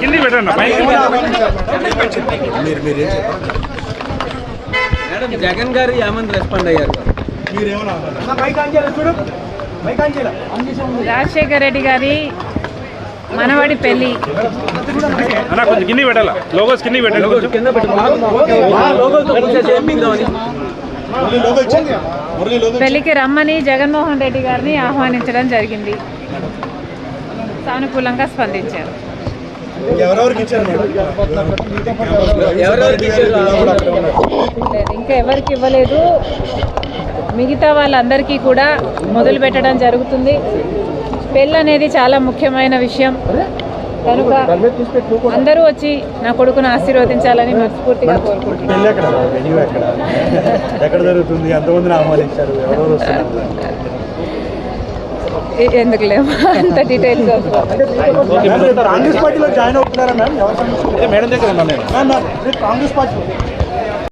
కింది పెట్టండి మీరు మీరు ఏం మేడం జగన్ గారు ఏమని రెస్పాండ్ అయ్యారు రాజశేఖర్ రెడ్డి గారి మనవడి పెళ్ళి అన్న కొంచెం కింది పెట్టాలా లోగోస్ కింది పెట్టండి కింద పెళ్ళికి రమ్మని జగన్మోహన్ రెడ్డి గారిని ఆహ్వానించడం జరిగింది. సానుకూలంగా స్పందించారు. ఇంకా ఎవరికి ఇవ్వలేదు. మిగతా వాళ్ళందరికీ కూడా మొదలు పెట్టడం జరుగుతుంది. పెళ్ళి అనేది చాలా ముఖ్యమైన విషయం. కనుక అందరూ వచ్చి నా కొడుకును ఆశీర్వదించాలని మనస్ఫూర్తిగా కోరుకుంటున్నాను. ఎందుకు లేవు అంత డీటెయిల్స్ కాంగ్రెస్ పార్టీలో జాయిన్ అవుతున్నారా మ్యామ్ ఎవరు మేడం కాంగ్రెస్ పార్టీ